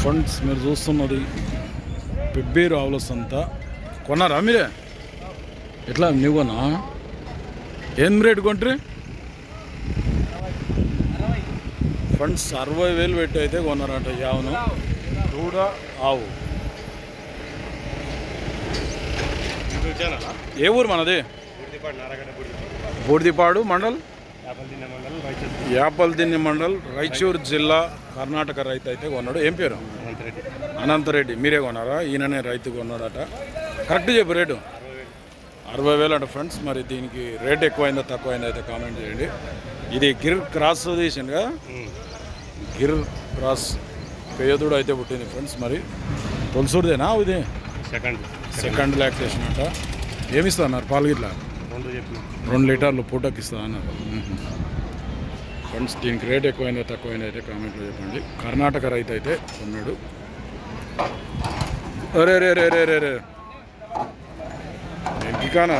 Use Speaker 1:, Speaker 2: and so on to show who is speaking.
Speaker 1: Friends మీరు చూస్తున్నది పెబ్బేరు ఆవుల సంత కొన్నారా మీరే? ఎట్లా నువ్వు ఏం రేటు కొంట్రి? ఫ్రెండ్స్ అరవై వేలు పెట్టి అయితే కొన్నారంట యావును చూడ దూడ ఆవు. ఏ ఊరు మనది? బూడిదిపాడు మండల్? యాపల్దిన్ని మండల్ రాయచూర్ జిల్లా కర్ణాటక రైతు అయితే కొన్నాడు. ఏం పేరు? అనంతరెడ్డి. మీరే కొన్నారా? ఈయననే రైతు కొన్నాడట. కరెక్ట్ చెప్పు రేటు. అరవై వేలు అంట ఫ్రెండ్స్. మరి దీనికి రేట్ ఎక్కువైందా తక్కువైందా అయితే కామెంట్ చేయండి. ఇది గిర్ క్రాస్ తీసిండు కదా? గిర్ క్రాస్ పేదుడు అయితే పుట్టింది ఫ్రెండ్స్. మరి తొలసూరుదేనా? ఇది
Speaker 2: సెకండ్.
Speaker 1: సెకండ్ లాక్టేషన్ అంట. ఏమిస్తా అన్నారు పాలు గిట్లా?
Speaker 2: రెండు
Speaker 1: రెండు లీటర్లు పూటకి ఇస్తా అన్నారు. ఫ్రెండ్స్ దీనికి రేట్ ఎక్కువైనా తక్కువైనా అయితే కామెంట్లో చెప్పండి. కర్ణాటక రైతు అయితే కొన్నాడు అరే రే రే రే రే రే ఎంకి కానా